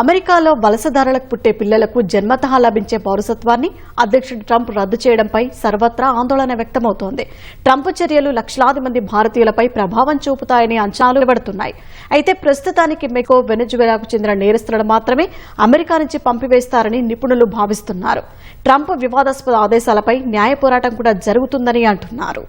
అమెరికాలో వలసదారులకు పుట్టే పిల్లలకు జన్మతః లభించే పౌరసత్వాన్ని అధ్యక్షుడు ట్రంప్ రద్దు చేయడంపై సర్వత్రా ఆందోళన వ్యక్తమవుతోంది. ట్రంప్ చర్యలు లక్షలాది మంది భారతీయులపై ప్రభావం చూపుతాయని అంచనాలు వెలువడుతున్నాయి. అయితే ప్రస్తుతానికి మెకో వెనుజువెలాకు చెందిన నేరస్తులను మాత్రమే అమెరికా నుంచి పంపివేస్తారని నిపుణులు భావిస్తున్నారు. ట్రంప్ వివాదాస్పద ఆదేశాలపై న్యాయ పోరాటం కూడా జరుగుతుందని అంటున్నారు.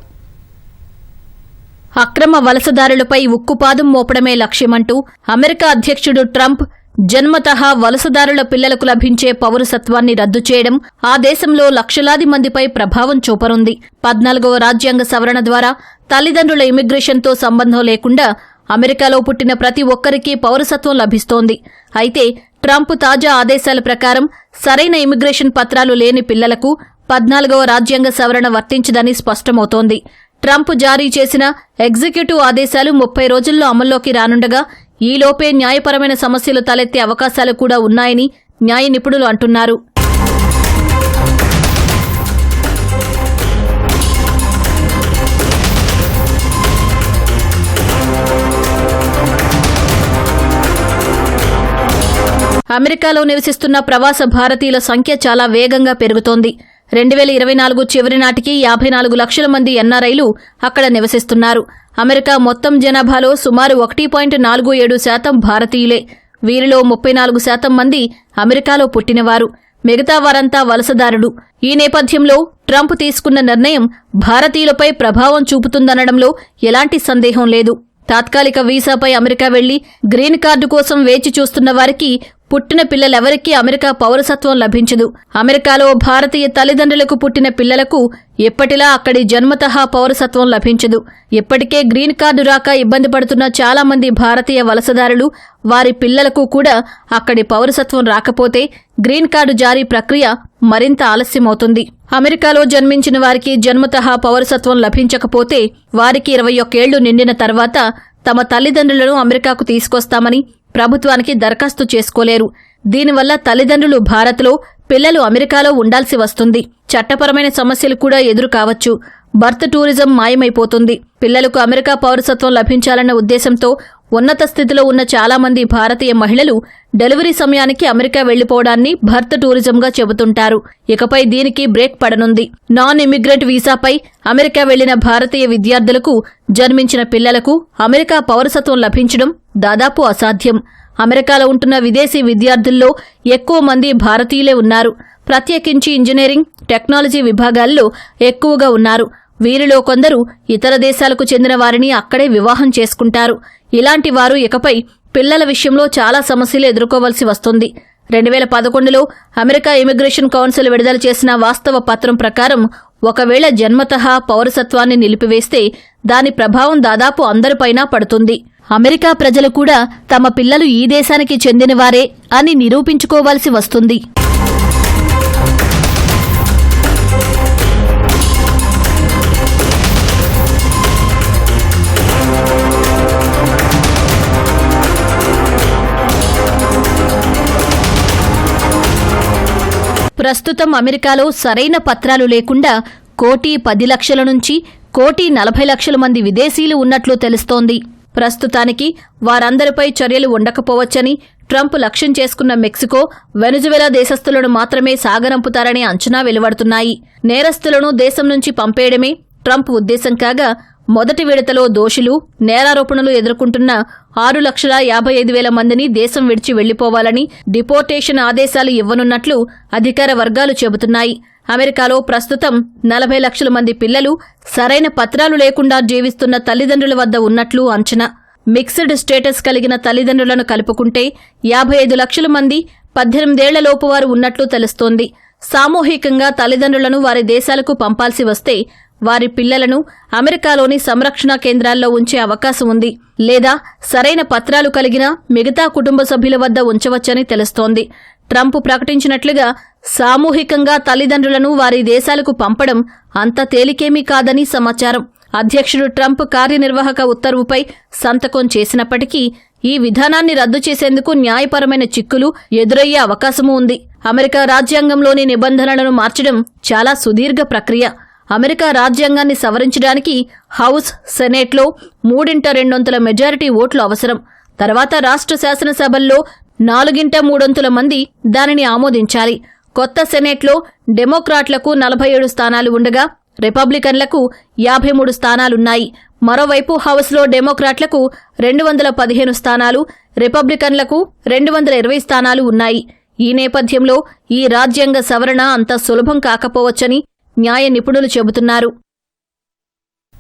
అక్రమ వలసదారులపై ఉక్కుపాదం మోపడమే లక్ష్యమంటూ అమెరికా అధ్యక్షుడు ట్రంప్ జన్మతః వలసదారుల పిల్లలకు లభించే పౌరసత్వాన్ని రద్దు చేయడం ఆ దేశంలో లక్షలాది మందిపై ప్రభావం చూపనుంది. పద్నాలుగవ రాజ్యాంగ సవరణ ద్వారా తల్లిదండ్రుల ఇమిగ్రేషన్తో సంబంధం లేకుండా అమెరికాలో పుట్టిన ప్రతి ఒక్కరికీ పౌరసత్వం లభిస్తోంది. అయితే ట్రంప్ తాజా ఆదేశాల ప్రకారం సరైన ఇమిగ్రేషన్ పత్రాలు లేని పిల్లలకు పద్నాలుగవ రాజ్యాంగ సవరణ వర్తించదని స్పష్టమవుతోంది. ట్రంప్ జారీ చేసిన ఎగ్జిక్యూటివ్ ఆదేశాలు ముప్పై రోజుల్లో అమల్లోకి రానుండగా ఈలోపే న్యాయపరమైన సమస్యలు తలెత్తే అవకాశాలు కూడా ఉన్నాయని న్యాయ నిపుణులు అంటున్నారు. అమెరికాలో నివసిస్తున్న ప్రవాస భారతీయుల సంఖ్య చాలా వేగంగా పెరుగుతోంది. రెండు వేల ఇరవై నాలుగు చివరి నాటికి యాభై నాలుగు లక్షల మంది ఎన్ఆర్ఐలు అక్కడ నివసిస్తున్నారు. అమెరికా మొత్తం జనాభాలో సుమారు ఒకటి పాయింట్ నాలుగు ఏడు శాతం భారతీయులే. వీరిలో ముప్పై నాలుగు శాతం మంది అమెరికాలో పుట్టినవారు. మిగతా వారంతా వలసదారుడు ఈ నేపథ్యంలో ట్రంప్ తీసుకున్న నిర్ణయం భారతీయులపై ప్రభావం చూపుతుందనడంలో ఎలాంటి సందేహం లేదు. తాత్కాలిక వీసాపై అమెరికా వెళ్ళి గ్రీన్ కార్డు కోసం వేచి చూస్తున్న వారికి పుట్టిన పిల్లలెవరికీ అమెరికా పౌరసత్వం లభించదు. అమెరికాలో భారతీయ తల్లిదండ్రులకు పుట్టిన పిల్లలకు ఎప్పటిలా అక్కడి జన్మతః పౌరసత్వం లభించదు. ఇప్పటికే గ్రీన్ కార్డు రాక ఇబ్బంది పడుతున్న చాలామంది భారతీయ వలసదారులు వారి పిల్లలకు కూడా అక్కడి పౌరసత్వం రాకపోతే గ్రీన్ కార్డు జారీ ప్రక్రియ మరింత ఆలస్యమవుతుంది. అమెరికాలో జన్మించిన వారికి జన్మతః పౌరసత్వం లభించకపోతే వారికి ఇరవై ఒక్కేళ్ళు నిండిన తర్వాత తమ తల్లిదండ్రులను అమెరికాకు తీసుకొస్తామని ప్రభుత్వానికి దరఖాస్తు చేసుకోలేరు. దీనివల్ల తల్లిదండ్రులు భారత్లో పిల్లలు అమెరికాలో ఉండాల్సి వస్తుంది. చట్టపరమైన సమస్యలు కూడా ఎదురు కావచ్చు బర్త్ టూరిజం మాయమైపోతుంది. పిల్లలకు అమెరికా పౌరసత్వం లభించాలన్న ఉద్దేశంతో ఉన్నత స్థితిలో ఉన్న చాలామంది భారతీయ మహిళలు డెలివరీ సమయానికి అమెరికా వెళ్ళిపోవడాన్ని భర్త్ టూరిజంగా చెబుతుంటారు. ఇకపై దీనికి బ్రేక్ పడనుంది. నాన్ ఇమిగ్రెంట్ వీసాపై అమెరికా వెళ్ళిన భారతీయ విద్యార్థులకు జన్మించిన పిల్లలకు అమెరికా పౌరసత్వం లభించడం దాదాపు అసాధ్యం. అమెరికాలో ఉంటున్న విదేశీ విద్యార్థుల్లో ఎక్కువ మంది భారతీయులే ఉన్నారు. ప్రత్యేకించి ఇంజనీరింగ్ టెక్నాలజీ విభాగాల్లో ఎక్కువగా ఉన్నారు. వీరిలో కొందరు ఇతర దేశాలకు చెందిన వారిని అక్కడే వివాహం చేసుకుంటారు. ఇలాంటి వారు ఇకపై పిల్లల విషయంలో చాలా సమస్యలు ఎదుర్కోవలసి వస్తుంది. రెండు వేల పదకొండులో అమెరికా ఇమిగ్రేషన్ కౌన్సిల్ విడుదల చేసిన వాస్తవ పత్రం ప్రకారం ఒకవేళ జన్మతః పౌరసత్వాన్ని నిలిపివేస్తే దాని ప్రభావం దాదాపు అందరిపైనా పడుతుంది. అమెరికా ప్రజలు కూడా తమ పిల్లలు ఈ దేశానికి చెందినవారే అని నిరూపించుకోవాల్సి వస్తుంది. ప్రస్తుతం అమెరికాలో సరైన పత్రాలు లేకుండా కోటి పది లక్షల నుంచి కోటి నలభై లక్షల మంది విదేశీయులు ఉన్నట్లు తెలుస్తోంది. ప్రస్తుతానికి వారందరిపై చర్యలు ఉండకపోవచ్చని ట్రంప్ లక్ష్యం చేసుకున్న మెక్సికో వెనుజువెలా దేశస్థులను మాత్రమే సాగనంపుతారనే అంచనా వెలువడుతున్నాయి. నేరస్తులను దేశం నుంచి పంపేయడమే ట్రంప్ ఉద్దేశం కాగా మొదటి విడతలో దోషులు నేరారోపణలు ఎదుర్కొంటున్న ఆరు లక్షల యాభై ఐదు వేల మందిని దేశం విడిచి వెళ్ళిపోవాలని డిపోర్టేషన్ ఆదేశాలు ఇవ్వనున్నట్లు అధికార వర్గాలు చెబుతున్నాయి. అమెరికాలో ప్రస్తుతం నలభై లక్షల మంది పిల్లలు సరైన పత్రాలు లేకుండా జీవిస్తున్న తల్లిదండ్రుల వద్ద ఉన్నట్లు అంచనా. మిక్స్డ్ స్టేటస్ కలిగిన తల్లిదండ్రులను కలుపుకుంటే యాభై ఐదు లక్షల మంది పద్దెనిమిదేళ్ళలోపు వారు ఉన్నట్లు తెలుస్తోంది. సామూహికంగా తల్లిదండ్రులను వారి దేశాలకు పంపాల్సి వస్తే వారి పిల్లలను అమెరికాలోని సంరక్షణ కేంద్రాల్లో ఉంచే అవకాశం ఉంది. లేదా సరైన పత్రాలు కలిగిన మిగతా కుటుంబ సభ్యుల వద్ద ఉంచవచ్చని తెలుస్తోంది. ట్రంప్ ప్రకటించినట్లుగా సామూహికంగా తల్లిదండ్రులను వారి దేశాలకు పంపడం అంత తేలికేమీ కాదని సమాచారం. అధ్యక్షుడు ట్రంప్ కార్యనిర్వాహక ఉత్తర్వుపై సంతకం చేసినప్పటికీ ఈ విధానాన్ని రద్దు చేసేందుకు న్యాయపరమైన చిక్కులు ఎదురయ్యే అవకాశమూ ఉంది. అమెరికా రాజ్యాంగంలోని నిబంధనలను మార్చడం చాలా సుదీర్ఘ ప్రక్రియ. అమెరికా రాజ్యాంగాన్ని సవరించడానికి హౌస్ సెనేట్లో మూడింట రెండొంతుల మెజారిటీ ఓట్లు అవసరం. తర్వాత రాష్ట్ర శాసనసభల్లో నాలుగింట మూడొంతుల మంది దానిని ఆమోదించాలి. కొత్త సెనేట్లో డెమోక్రాట్లకు నలభై ఏడు స్థానాలు ఉండగా రిపబ్లికన్లకు యాభై మూడు స్థానాలున్నాయి. మరోవైపు హౌస్లో డెమోక్రాట్లకు రెండు వందల పదిహేను స్థానాలు రిపబ్లికన్లకు రెండు వందల ఇరవై స్థానాలు ఉన్నాయి. ఈ నేపథ్యంలో ఈ రాజ్యాంగ సవరణ అంత సులభం కాకపోవచ్చని న్యాయ నిపుణులు చెబుతున్నారు.